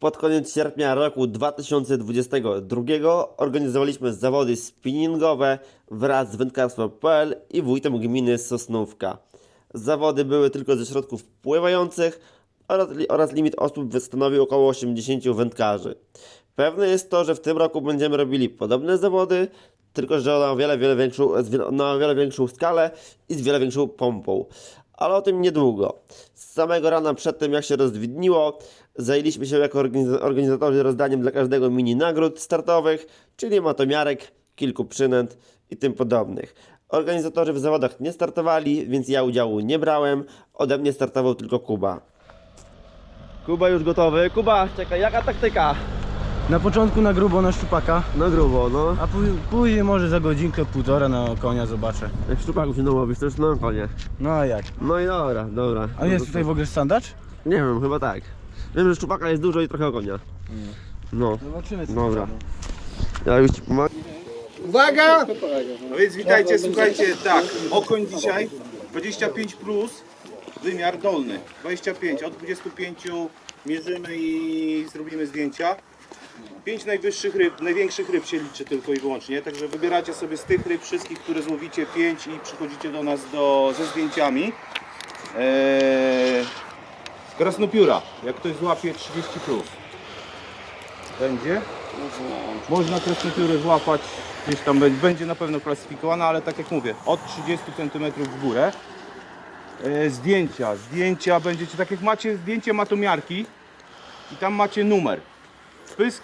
Pod koniec sierpnia roku 2022 organizowaliśmy zawody spinningowe wraz z wędkarstwo.pl i wójtem gminy Sosnówka. Zawody były tylko ze środków pływających oraz, limit osób stanowił około 80 wędkarzy. Pewne jest to, że w tym roku będziemy robili podobne zawody, tylko że na wiele, wiele większą, wiele większą skalę i z wiele większą pompą. Ale o tym niedługo. Z samego rana przed tym, jak się rozdwidniło, zajęliśmy się jako organiz- organizatorzy rozdaniem dla każdego mini nagród startowych, czyli matomiarek, kilku przynęt i tym podobnych. Organizatorzy w zawodach nie startowali, więc ja udziału nie brałem. Ode mnie startował tylko Kuba. Kuba już gotowy. Kuba, czekaj, jaka taktyka? Na początku na grubo na szczupaka, No grubo, no. a pó- później może za godzinkę, półtora na konia zobaczę. Jak szczupaków się nałowisz, to już na konie. No a jak? No i dobra, dobra. A jest tutaj w ogóle sandacz? Nie wiem, chyba tak. Wiem, że szczupaka jest dużo i trochę konia. No, Zobaczymy co dobra. Ja już ci pomagam. Uwaga! No więc witajcie, słuchajcie, tak, okoń dzisiaj 25 plus, wymiar dolny, 25, od 25 mierzymy i zrobimy zdjęcia. 5 najwyższych ryb, największych ryb się liczy tylko i wyłącznie, także wybieracie sobie z tych ryb wszystkich, które złowicie 5 i przychodzicie do nas do, ze zdjęciami. Eee, krasnopióra, jak ktoś złapie 30 plus. Będzie. Można krasnopióry złapać, gdzieś tam będzie, będzie na pewno klasyfikowana, ale tak jak mówię, od 30 cm w górę. E, zdjęcia, zdjęcia będziecie, tak jak macie zdjęcie matomiarki i tam macie numer. Pysk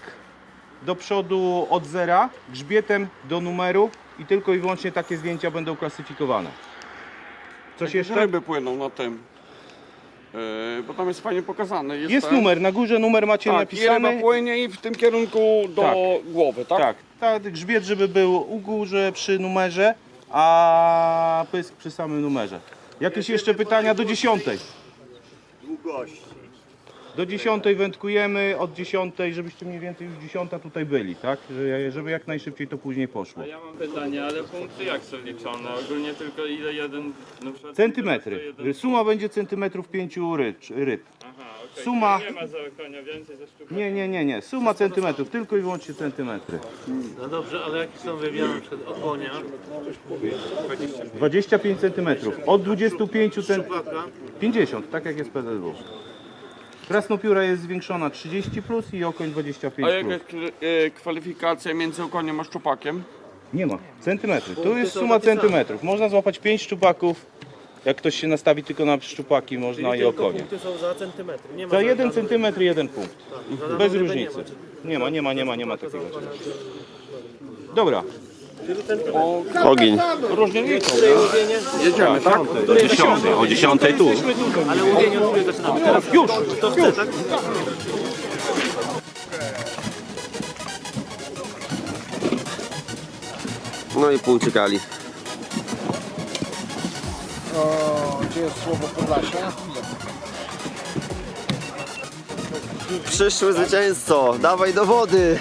do przodu od zera, grzbietem do numeru i tylko i wyłącznie takie zdjęcia będą klasyfikowane. Coś Jakie jeszcze? ryby płyną na tym. Yy, bo tam jest fajnie pokazane. Jest, Jest ten- numer, na górze numer macie Tak, i napisany. ryba płynie i w tym kierunku do Tak. głowy, tak? Tak, tak, grzbiet, żeby był u górze przy numerze, a pysk przy samym numerze. Jakieś jeszcze pytania do dziesiątej? Do dziesiątej wędkujemy, od dziesiątej, żebyście mniej więcej już dziesiąta tutaj byli, tak? Że- Żeby jak najszybciej to później poszło. Ja mam pytanie, ale punkty jak są liczone? Ogólnie tylko ile jeden... Na przykład Centymetry. Jeden... Suma będzie centymetrów pięciu ryb. ryb. Aha, okej. suma- Nie ma za konia więcej, za sztukę. Nie, nie, nie, nie. Suma centymetrów, tylko i wyłącznie centymetry. No dobrze, ale jakie są wymiary na przykład od konia? 25 centymetrów. Od 25 centymetrów. 50, tak jak jest PZW. Krasnopióra jest zwiększona 30 plus i okoń 25 A jaka plus. jest yy, kwalifikacja między okoniem a szczupakiem? Nie ma. Centymetry. Tu jest suma centymetrów. Można złapać 5 szczupaków. Jak ktoś się nastawi tylko na szczupaki, można i okonie. punkty są za centymetr. Nie ma Za za 1 żadnych- centymetr jeden punkt. za Bez różnicy. nie ma. Nie ma, nie ma, nie ma, nie ma takiego. Dobra. Ogień. Różnie liczą. Jedziemy, tak? Do 10. O 10 tu. Ale łowienie od której zaczynamy? Teraz Już. to chce, tak? No i pouciekali. Gdzie jest słowo Podlasia? Przyszły zwycięzco, dawaj do wody.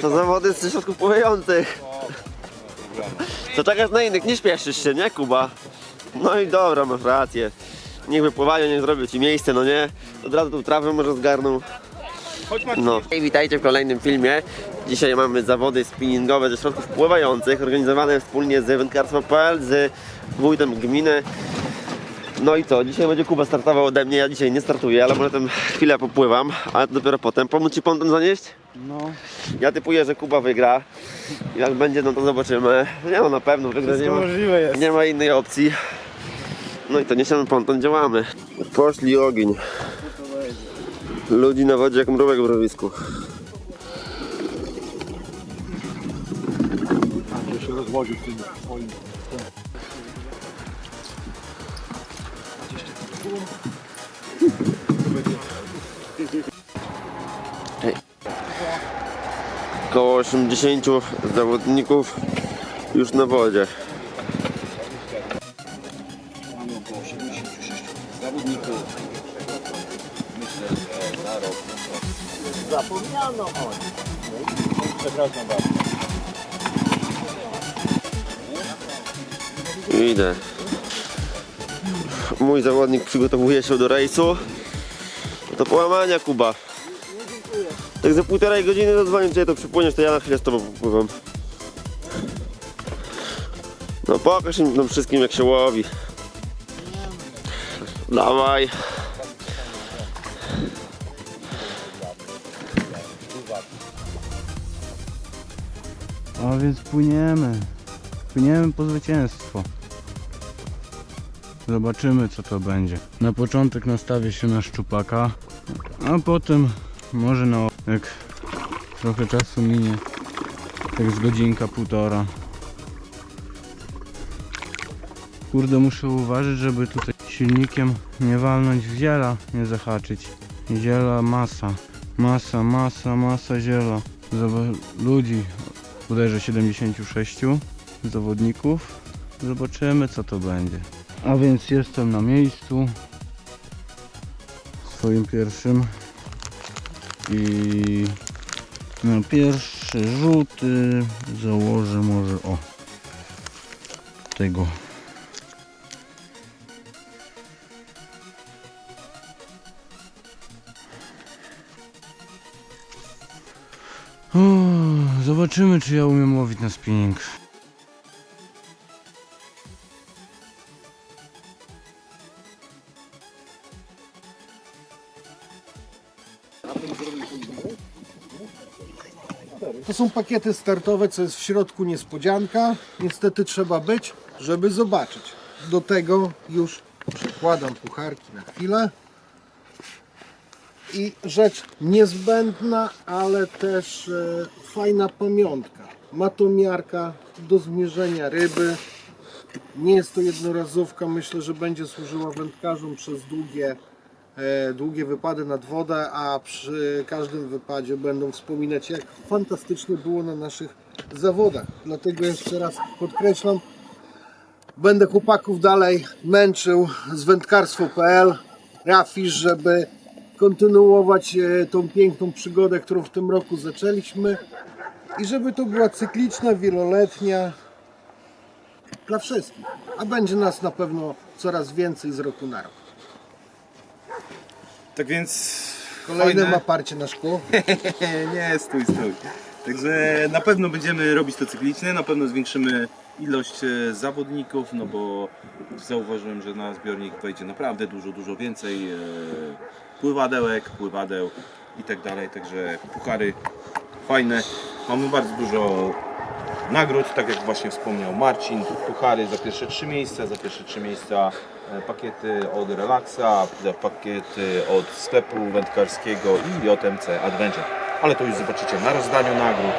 To zawody z środków pływających. Co czekasz na innych? Nie śpieszysz się, nie Kuba? No i dobra, masz rację. Niech wypływają, niech zrobią ci miejsce, no nie? Od razu tą trawę może zgarną. No. I witajcie w kolejnym filmie. Dzisiaj mamy zawody spinningowe ze środków pływających, organizowane wspólnie z wędkarstwo.pl, z wójtem gminy. No i co, dzisiaj będzie Kuba startował ode mnie, ja dzisiaj nie startuję, ale może tam chwilę popływam, ale to dopiero potem. Pomóc Ci ponton zanieść? No, Ja typuję, że Kuba wygra. Jak będzie, no to zobaczymy. Nie no, na pewno wygra, nie ma, możliwe jest. nie ma innej opcji. No i to niesiemy ponton, działamy. Poszli ogień. Ludzi na wodzie jak mrówek w rowisku. się rozwodził w tym swoim Około 80 zawodników już na wodzie. mamy około 76 zawodników. Myślę, że na rok. Zapomniano o nim. Przepraszam bardzo. Idę. Mój zawodnik przygotowuje się do rejsu. Do połamania Kuba. Tak za półtorej godziny zadzwonię, czy to przypłyniesz, to ja na chwilę z tobą popływam. No pokaż im nam wszystkim jak się łowi. Dawaj. A więc płyniemy. Płyniemy po zwycięstwo. Zobaczymy co to będzie. Na początek nastawię się na szczupaka, a potem może na jak trochę czasu minie, tak z godzinka, półtora. Kurde muszę uważać, żeby tutaj silnikiem nie walnąć w ziela, nie zahaczyć. Ziela masa, masa, masa, masa ziela. Zobacz, ludzi uderzę 76 zawodników. Zobaczymy co to będzie. A więc jestem na miejscu. Swoim pierwszym. I na pierwsze rzuty założę może o tego. Zobaczymy czy ja umiem łowić na spinning. Są pakiety startowe, co jest w środku niespodzianka. Niestety trzeba być, żeby zobaczyć. Do tego już przekładam pucharki na chwilę. I rzecz niezbędna, ale też e, fajna pamiątka. Matomiarka do zmierzenia ryby. Nie jest to jednorazówka, myślę, że będzie służyła wędkarzom przez długie, długie wypady nad wodę, a przy każdym wypadzie będą wspominać, jak fantastycznie było na naszych zawodach. Dlatego jeszcze raz podkreślam, będę chłopaków dalej męczył z wędkarstwo.pl, Rafisz, żeby kontynuować e, tą piękną przygodę, którą w tym roku zaczęliśmy i żeby to była cykliczna, wieloletnia dla wszystkich. A będzie nas na pewno coraz więcej z roku na rok. Tak więc Kolejne fajne. ma parcie na szkło. nie, stój, stój. Także na pewno będziemy robić to cyklicznie, na pewno zwiększymy ilość e, zawodników, no bo zauważyłem, że na zbiornik wejdzie naprawdę dużo, dużo więcej e, pływadełek, pływadeł i tak dalej, także puchary fajne. Mamy bardzo dużo nagród, tak jak właśnie wspomniał Marcin, puchary za pierwsze trzy miejsca, za pierwsze trzy miejsca pakiety od Relaxa, pakiety od sklepu wędkarskiego i JMC Adventure. Ale to już zobaczycie na rozdaniu nagród,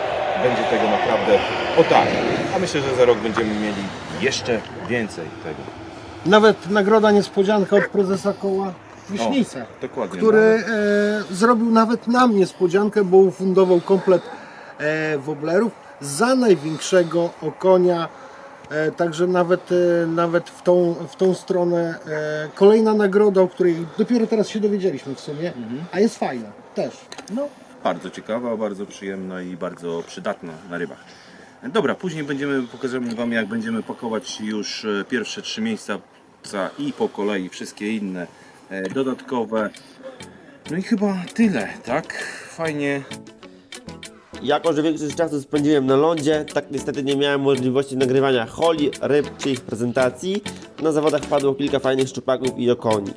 będzie tego naprawdę o tak. A myślę, że za rok będziemy mieli jeszcze więcej tego. Nawet nagroda niespodzianka od prezesa koła Wiśnica. Dokładnie. który e, zrobił nawet nam niespodziankę, bo ufundował komplet e, woblerów za największego okonia. E, także nawet, e, nawet w, tą, w tą stronę e, kolejna nagroda, o której dopiero teraz się dowiedzieliśmy w sumie, a jest fajna też. No, Bardzo ciekawa, bardzo przyjemna i bardzo przydatna na rybach. Dobra, później będziemy pokażemy Wam jak będziemy pakować już pierwsze trzy miejsca i po kolei wszystkie inne dodatkowe. No i chyba tyle, tak? Fajnie. Jako, że większość czasu spędziłem na lądzie, tak niestety nie miałem możliwości nagrywania holi, ryb czy ich prezentacji. Na zawodach padło kilka fajnych szczupaków i okoni.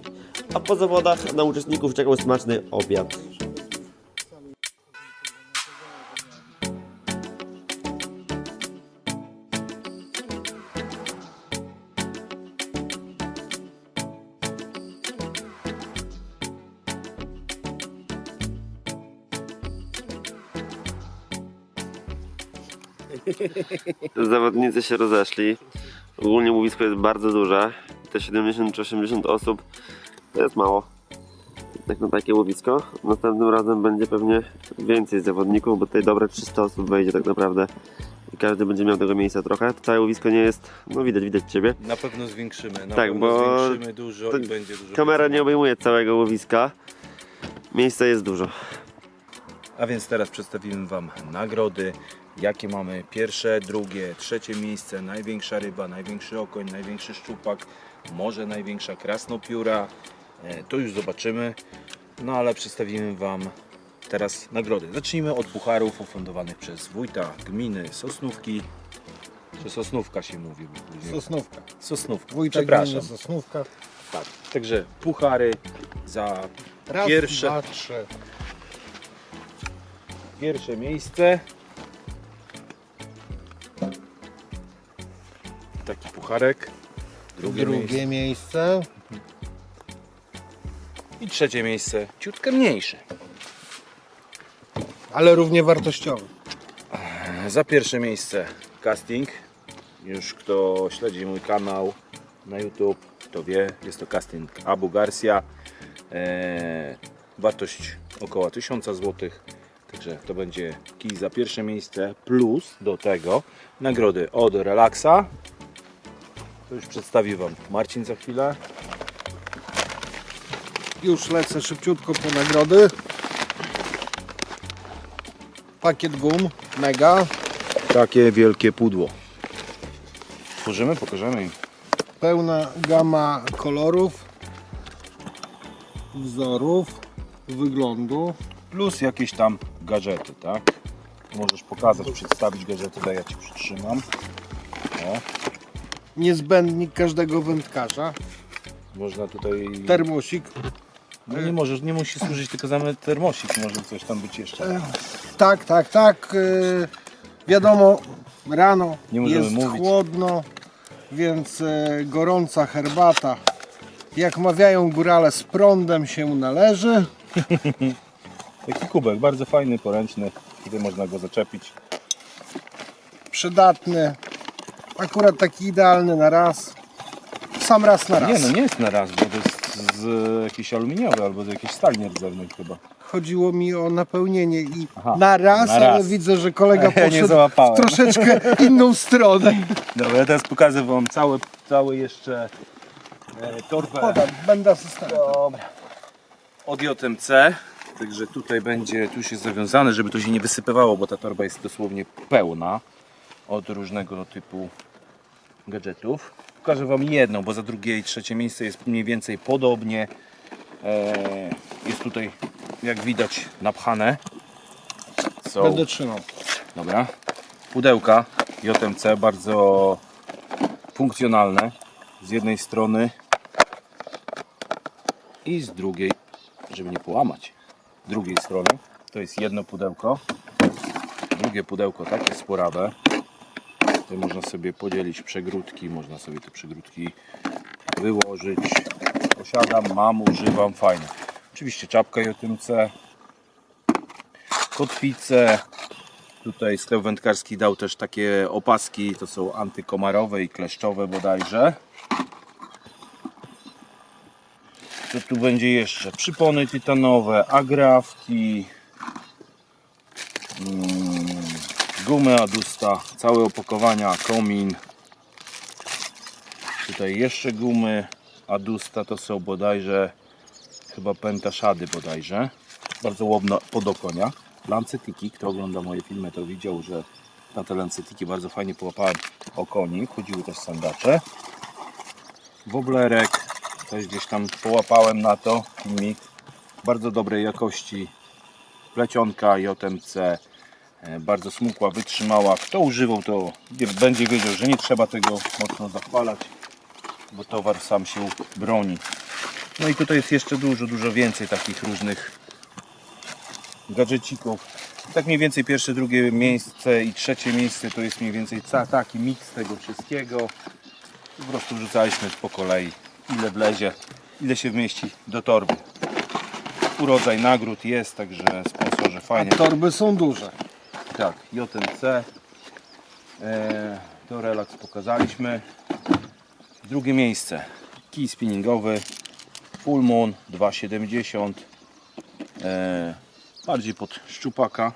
A po zawodach na uczestników czekał smaczny obiad. Zawodnicy się rozeszli. Ogólnie łowisko jest bardzo duże. Te 70 czy 80 osób to jest mało. Jak na takie łowisko. Następnym razem będzie pewnie więcej zawodników, bo tutaj dobre 300 osób wejdzie tak naprawdę. I każdy będzie miał tego miejsca trochę. Całe łowisko nie jest, no widać, widać Ciebie. Na pewno zwiększymy, na Tak, pewno bo zwiększymy dużo i będzie dużo Kamera nie obejmuje całego łowiska. Miejsca jest dużo. A więc teraz przedstawimy Wam nagrody, jakie mamy pierwsze, drugie, trzecie miejsce, największa ryba, największy okoń, największy szczupak, może największa krasnopióra, E, to już zobaczymy, no ale przedstawimy Wam teraz nagrody. Zacznijmy od pucharów ufundowanych przez wójta gminy Sosnówki. Czy Sosnówka się mówi? Sosnówka. Sosnówka. Wójtek Przepraszam. gminy Sosnówka. Tak. Także puchary za Raz, Pierwsze. dwa, trzy. pierwsze miejsce. Taki pucharek. Drugie, miejsce. Drugie miejsce. I trzecie miejsce. Ciutkę mniejsze. Ale równie wartościowe. Za pierwsze miejsce casting. Już kto śledzi mój kanał na YouTube, to wie, jest to casting Abu Garcia. Eee, wartość około 1000 zł. Także to będzie kij za pierwsze miejsce. Plus do tego nagrody od Relaxa. To już przedstawi Wam Marcin za chwilę. Już lecę szybciutko po nagrody. Pakiet gum, mega. Takie wielkie pudło. Tworzymy, pokażemy im. Pełna gama kolorów, wzorów, wyglądu. plus jakieś tam gadżety, tak? Możesz pokazać, przedstawić gadżety, daj ja Ci przytrzymam. O, Niezbędnik każdego wędkarza. można tutaj... Termosik. No nie możesz, nie musi służyć tylko za termosik, może coś tam być jeszcze. Tak, tak, tak. Yy, wiadomo, rano Nie możemy jest mówić. chłodno, więc yy, gorąca herbata. Jak mawiają górale, z prądem się należy. Taki kubek, bardzo fajny, poręczny. Tutaj można go zaczepić. Przydatny. Akurat taki idealny na raz. Sam raz na raz. Nie no, nie jest na raz, bo to jest z jakiś aluminiowy albo z jakiejś stali nierdzewnej chyba. Chodziło mi o napełnienie i Aha, na raz, na ale raz. widzę, że kolega Ja nie poszedł załapałem. w troszeczkę inną stronę. Dobra, ja teraz pokażę Wam cały, cały jeszcze e, torbę. Podam, będę asystentem. Dobra. Od JMC. Także tutaj będzie, tu już jest zawiązane, żeby to się nie wysypywało, bo ta torba jest dosłownie pełna od różnego typu gadżetów. Pokażę Wam jedną, bo za drugie i trzecie miejsce jest mniej więcej podobnie. Eee, jest tutaj, jak widać, napchane. Są, Będę trzymał. Dobra. Pudełka JMC bardzo funkcjonalne. Z jednej strony i z drugiej, żeby nie połamać, z drugiej strony to jest jedno pudełko. Drugie pudełko takie sporawe. Tutaj można sobie podzielić przegródki, można sobie te przegródki wyłożyć. Posiadam, mam, używam, fajne. Oczywiście czapka JMC, kotwice, Tutaj sklep wędkarski dał też takie opaski, to są antykomarowe i kleszczowe bodajże. Co tu będzie jeszcze? Przypony tytanowe, agrafki, mm, gumy Adusta, całe opakowania, komin. Tutaj jeszcze gumy Adusta, to są bodajże chyba pentaszady bodajże. Bardzo łobno pod okonia. Lancetiki, kto ogląda moje filmy to widział, że na te lancetiki bardzo fajnie połapałem okoni. Chodziły też sandacze. Woblerek, też gdzieś tam połapałem na to. Bardzo dobrej jakości plecionka JMC. E, Bardzo smukła, wytrzymała. Kto używał to będzie wiedział, że nie trzeba tego mocno zachwalać, bo towar sam się broni. No i tutaj jest jeszcze dużo, dużo więcej takich różnych gadżecików. Tak mniej więcej pierwsze, drugie miejsce i trzecie miejsce to jest mniej więcej taki miks tego wszystkiego. Po prostu wrzucaliśmy po kolei, ile wlezie, ile się wmieści do torby. Urodzaj nagród jest, także sponsorzy fajnie. Torby są duże. Tak, JMC. E, to relaks pokazaliśmy. Drugie miejsce. Kij spinningowy. Full Moon 2,70. E, bardziej pod szczupaka.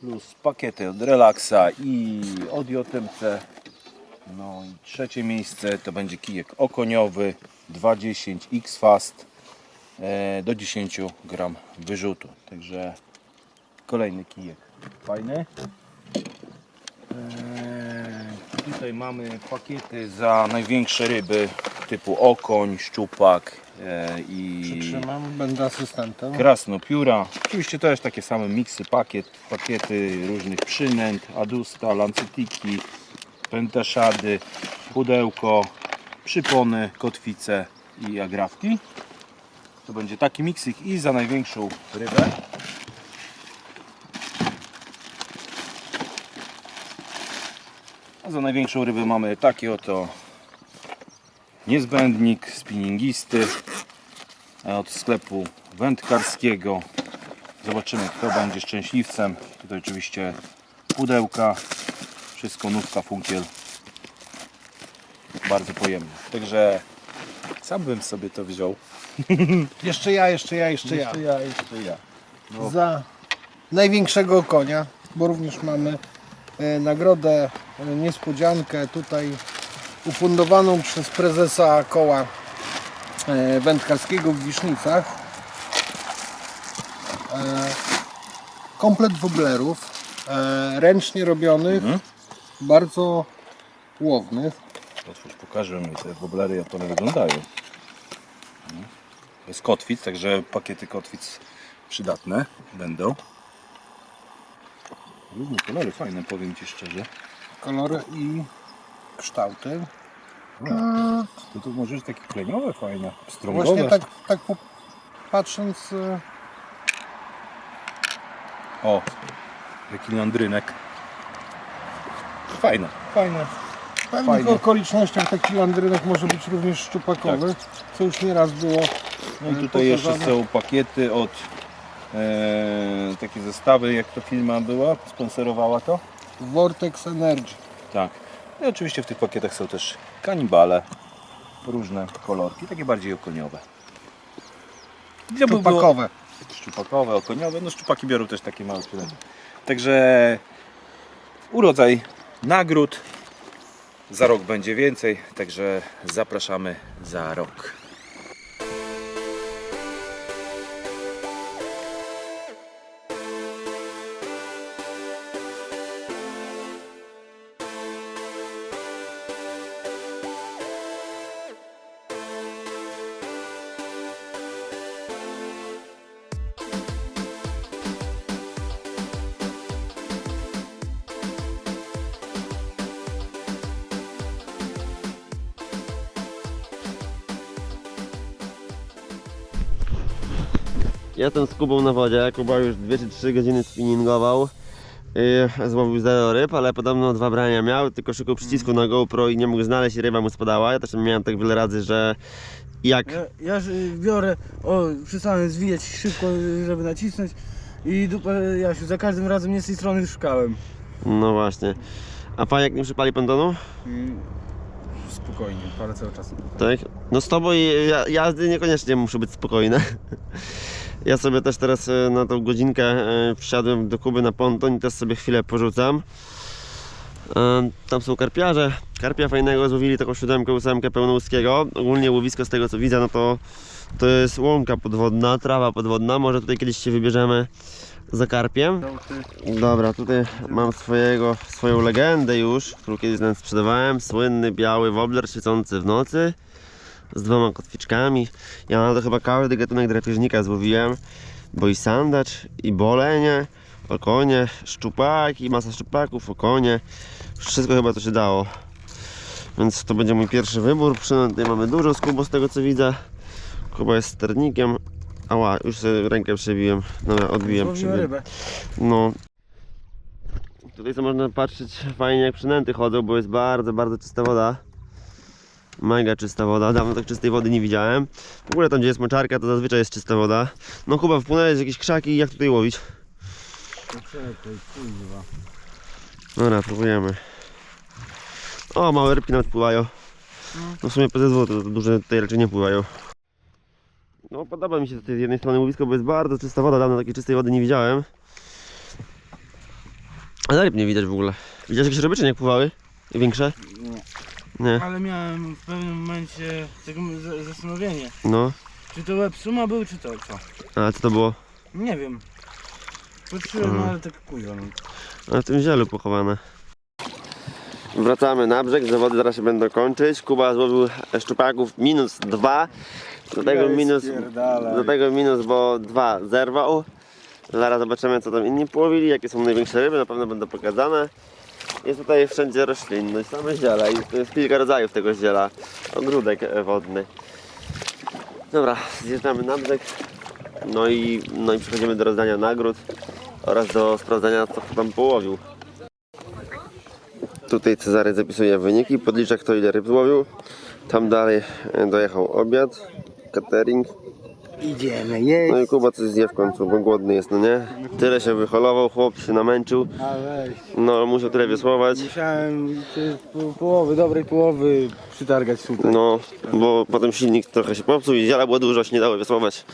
Plus pakiety od Relaxa i od JMC. No i trzecie miejsce to będzie kijek okoniowy 2,10 X-Fast e, do 10 gram wyrzutu. Także kolejny kijek fajny. Eee, tutaj mamy pakiety za największe ryby. typu okoń, szczupak e, i Przytrzymam, będę asystentem. krasnopióra. Oczywiście też takie same miksy, pakiet, pakiety różnych przynęt, adusta, lancetiki, pentaszady, pudełko, przypony, kotwice i agrawki. To będzie taki miksik i za największą rybę. Za największą rybę mamy taki oto niezbędnik spinningisty od sklepu wędkarskiego. Zobaczymy kto będzie szczęśliwcem. Tutaj oczywiście pudełka, wszystko nówka, funkiel. Bardzo pojemne. Także sam bym sobie to wziął. Jeszcze ja, jeszcze ja, jeszcze ja. ja, jeszcze ja. Za największego konia, bo również mamy e, nagrodę, niespodziankę tutaj ufundowaną przez prezesa koła e, wędkarskiego w Wisznicach. E, komplet woblerów, e, ręcznie robionych, bardzo łownych. Otwórz, pokażę mi te woblery, jak one wyglądają. No. To jest kotwic, także pakiety kotwic przydatne będą. Różne kolory fajne, powiem Ci szczerze. Kolory i kształty. To to może być takie kleniowe fajne, strągowe. Właśnie tak, tak patrząc e, O, jaki landrynek. Fajne, fajne. W pewnych Fajnie. okolicznościach taki landrynek może być również szczupakowy, co już nieraz było. No i tutaj jeszcze są pakiety od e, takie zestawy, jak to firma była, sponsorowała to. Vortex Energy. Tak. No I oczywiście w tych pakietach są też kanibale, różne kolorki, takie bardziej okoniowe. Gdzie by było- Szczupakowe. Szczupakowe, okoniowe, no szczupaki biorą też takie małe przynęty. Także urodzaj nagród. Za rok będzie więcej, także zapraszamy za rok. Jestem z Kubą na wodzie. Kuba już 2 czy 3 godziny spinningował. Yy, złowił zero ryb, ale podobno dwa brania miał, tylko szukał przycisku na GoPro i nie mógł znaleźć i ryba mu spadała. Ja też miałem tak wiele razy, że jak Ja, ja y, biorę, o, przestałem zwijać szybko, y, żeby nacisnąć i dupę, Jasiu, za każdym razem nie z tej strony szukałem. No właśnie. A pan jak nie przypali pędonu? Spokojnie, parę cały czas. Tak? No z tobą i ja- jazdy niekoniecznie muszą być spokojne. Ja sobie też teraz e, na tą godzinkę e, wsiadłem do Kuby na ponton i też sobie chwilę porzucam. E, Tam są karpiarze. Karpia fajnego złowili taką siódemkę, ósemkę pełnołuskiego. Ogólnie łowisko z tego co widzę, no to to jest łąka podwodna, trawa podwodna. Może tutaj kiedyś się wybierzemy za karpiem. Dobra, tutaj mam swojego, swoją legendę już, którą kiedyś nam sprzedawałem. Słynny biały wobler świecący w nocy z dwoma kotwiczkami. Ja na to chyba każdy gatunek drapieżnika złowiłem, bo i sandacz, i bolenie, okonie, szczupaki, masa szczupaków, okonie. Wszystko chyba co się dało. Więc to będzie mój pierwszy wybór. Przynajmniej mamy dużo skubu z tego co widzę. Kuba jest sternikiem. Ała, już sobie rękę przebiłem. Dobra, odbiłem. Przebiłem. No. Tutaj co można patrzeć fajnie jak przynęty chodzą, bo jest bardzo, bardzo czysta woda. Mega czysta woda, dawno tak czystej wody nie widziałem. W ogóle tam gdzie jest moczarka to zazwyczaj jest czysta woda. No Kuba, wpłynęłeś w jakieś krzaki jak tutaj łowić? Czekaj, kurwa. Dobra, próbujemy. O, małe rybki nawet pływają. No w sumie PZW to, to duże tutaj raczej nie pływają. No podoba mi się tutaj z jednej strony łowisko, bo jest bardzo czysta woda, dawno takiej czystej wody nie widziałem. Ale ryb nie widać w ogóle. Widziałeś jakieś ryby czy nie pływały? Większe? Nie. Nie, Ale miałem w pewnym momencie tego zastanowienie. no. Czy to łeb suma był, czy to co? A co to było? Nie wiem. Patrzyłem, Mhm. ale tak kurwa. No. A w tym zielu pochowane. Wracamy na brzeg, zawody zaraz się będą kończyć. Kuba złowił szczupaków minus dwa. Do tego minus, do tego minus, bo dwa zerwał. Zaraz zobaczymy co tam inni połowili, jakie są największe ryby, na pewno będą pokazane. Jest tutaj wszędzie roślinność, same ziela i to jest kilka rodzajów tego ziela. Ogródek wodny. Dobra, zjeżdżamy na brzeg. No i, no i przechodzimy do rozdania nagród oraz do sprawdzania co kto tam połowił. Tutaj Cezary zapisuje wyniki, podlicza kto ile ryb złowił. Tam dalej e, dojechał obiad, catering. Idziemy jeść. No i Kuba coś zje w końcu, bo głodny jest, no nie? Tyle się wyholował, chłop się namęczył. A weź. No, musiał tyle wiosłować. Musiałem po- połowy, dobrej połowy przytargać tutaj. No, bo potem silnik trochę się popsuł i ziela było dużo, się nie dało wiosłować.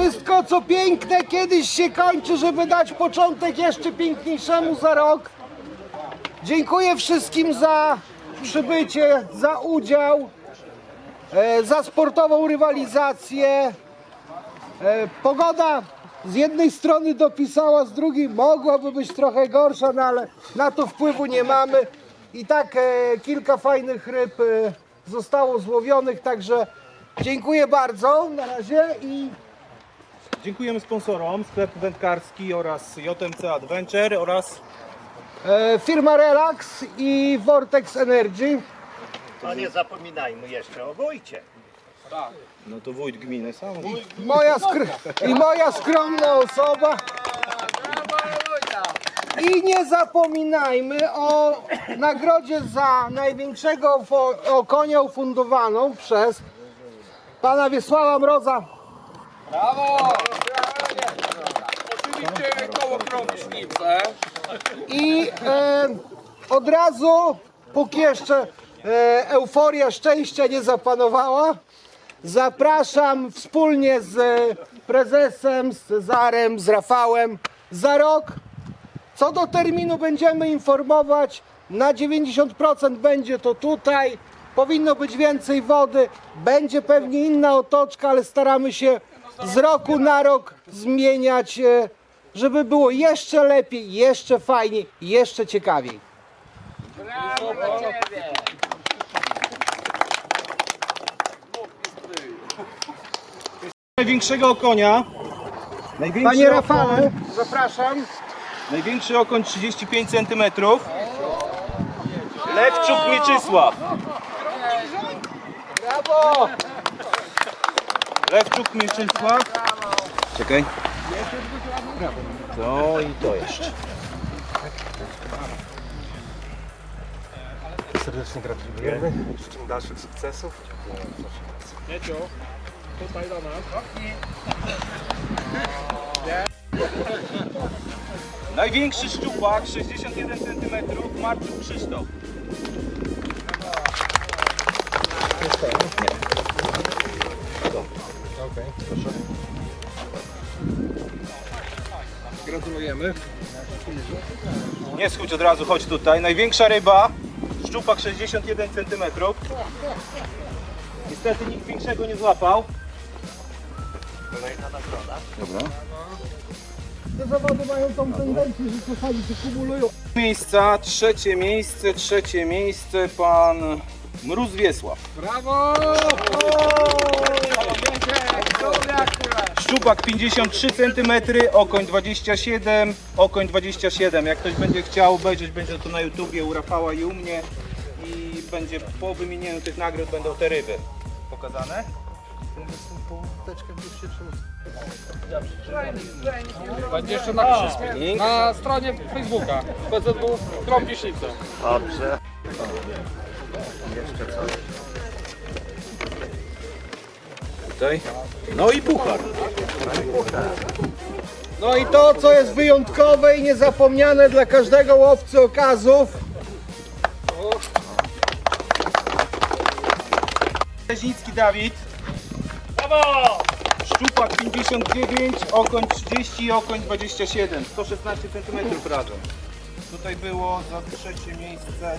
Wszystko co piękne kiedyś się kończy, żeby dać początek jeszcze piękniejszemu za rok. Dziękuję wszystkim za przybycie, za udział, e, za sportową rywalizację. E, Pogoda z jednej strony dopisała, z drugiej mogłaby być trochę gorsza, no ale na to wpływu nie mamy. I tak e, kilka fajnych ryb zostało złowionych, także dziękuję bardzo na razie i Dziękujemy sponsorom, sklep wędkarski oraz JMC Adventure oraz E, firma Relax i Vortex Energy. A nie zapominajmy jeszcze o Wójcie. no to wójt gminy sam. Moja skr- I moja skromna osoba. I nie zapominajmy o nagrodzie za największego okonia ufundowaną przez pana Wiesława Mroza. Oczywiście koło krącznice. I e, od razu, póki jeszcze e, euforia szczęścia nie zapanowała, zapraszam wspólnie z e, prezesem, z Cezarem, z Rafałem za rok. Co do terminu będziemy informować. Na 90% będzie to tutaj. Powinno być więcej wody. Będzie pewnie inna otoczka, ale staramy się z roku na rok zmieniać, e, żeby było jeszcze lepiej, jeszcze fajniej, jeszcze ciekawiej. Największego okonia. Największy Panie okoń- Rafale, zapraszam. Największy okoń 35 cm. Lewczuk Mieczysław. Brawo! Lewczuk Mieczysław. Czekaj. To i to jeszcze. Serdecznie gratulujemy. Największy szczupak 61 cm. Marcin Krzysztof. Gratulujemy. Nie schudź od razu, chodź tutaj. Największa ryba, szczupak 61 cm. Niestety nikt większego nie złapał. Te zawody mają tą tendencję, że czasami się kumulują. Miejsca, trzecie miejsce, trzecie miejsce, pan Mróz Wiesław. Brawo! Szczupak 53 cm, okoń 27, okoń 27. Jak ktoś będzie chciał obejrzeć, będzie to na YouTubie u Rafała i u mnie. I będzie po wymienieniu tych nagród będą te ryby pokazane. Będzie jeszcze napisz na stronie Facebooka. PZW Krąpisznica. Dobrze. Tutaj. No i puchar. No i to, co jest wyjątkowe i niezapomniane dla każdego łowcy okazów, Rzeźnicki Dawid. Brawo! Szczupak 59, okoń 30 i okoń 27. 116 cm razem. Tutaj było za trzecie miejsce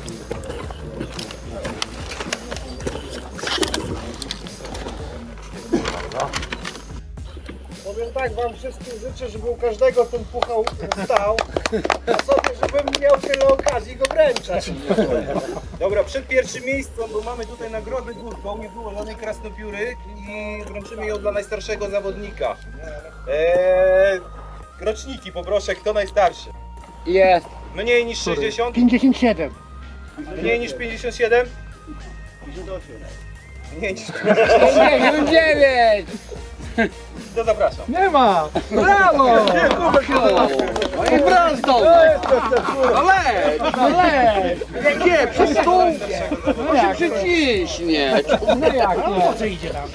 powiem tak wam wszystkim życzę, żeby u każdego ten puchał stał, a sobie, żebym miał tyle okazji go wręczać. Dobra, przed pierwszym miejscem, bo mamy tutaj nagrodę górką, nie było żadnej krasnopióry i wręczymy ją dla najstarszego zawodnika. Eee, roczniki poproszę, kto najstarszy? Jest. Mniej niż 60? 57. Mniej niż 57? 58. Mniej niż 58. 59. To zapraszam. Nie ma! Brawo! I prosto. Ale, ale. Jakie? Przez stół. No jak? Przyciśnie. No jak nie? Co idzie tam?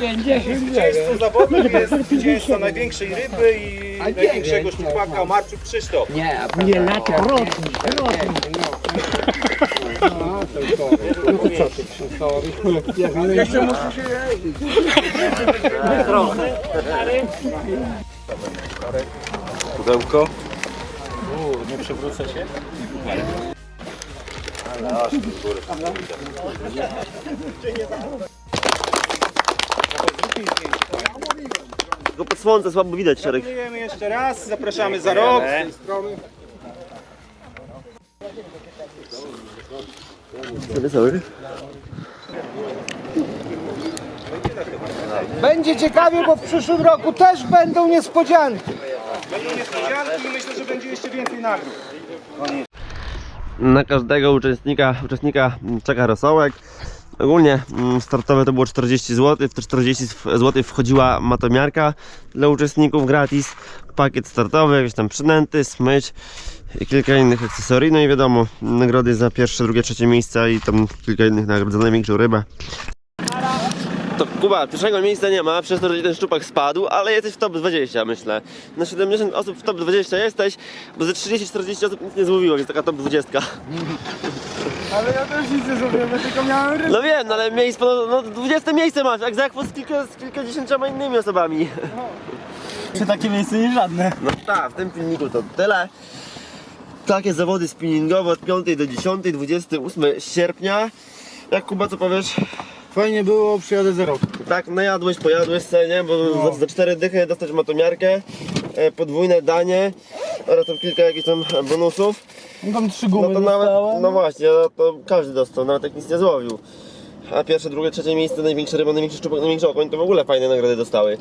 59. Zwycięzcą zawodów jest zwycięzca największej ryby i największego szczupaka Marczuk Krzysztof. Nie, nie lata. Rotnik, rotnik. Jeszcze muszę się Pudełko. Tylko pod słońce słabo widać szereg. Dziękujemy jeszcze raz, zapraszamy za rok. Wesoły. Będzie ciekawie, bo w przyszłym roku też będą niespodzianki. Będą niespodzianki i myślę, że będzie jeszcze więcej nagród. Na każdego uczestnika, uczestnika czeka rosołek. Ogólnie mm, startowe to było 40 zł, w te 40 zł wchodziła matomiarka dla uczestników gratis, pakiet startowy, jakieś tam przynęty, smycz i kilka innych akcesorii, no i wiadomo, nagrody za pierwsze, drugie, trzecie miejsca i tam kilka innych nagród za największą rybę. To Kuba, pierwszego miejsca nie ma, przez to, że ten szczupak spadł, ale jesteś w top 20 myślę. Na 70 osób w top 20 jesteś, bo ze 30-40 osób nic nie złowiło, jest taka top 20. Ale ja też nic nie zrobiłem, tylko miałem rybę. No wiem, no ale miejsce, no, no 20 miejsce masz, jak Zakwos z, kilka, z kilkudziesięcioma innymi osobami. Czy takie miejsce nie żadne? No tak, w tym filmiku to tyle. Takie zawody spinningowe od 5 do 10, 28 sierpnia. Jak Kuba, co powiesz? Fajnie było, przyjadę za rok. Tak, najadłeś, pojadłeś scenie, bo za, za 4 dychy dostać matomiarkę, e, podwójne danie oraz tam kilka jakichś tam bonusów. Tam trzy No gumy to nawet, dostałem. no właśnie, no to każdy dostał, nawet jak nic nie złowił. A pierwsze, drugie, trzecie miejsce, największe ryba, największy szczupak, największy okoń, to w ogóle fajne nagrody dostały.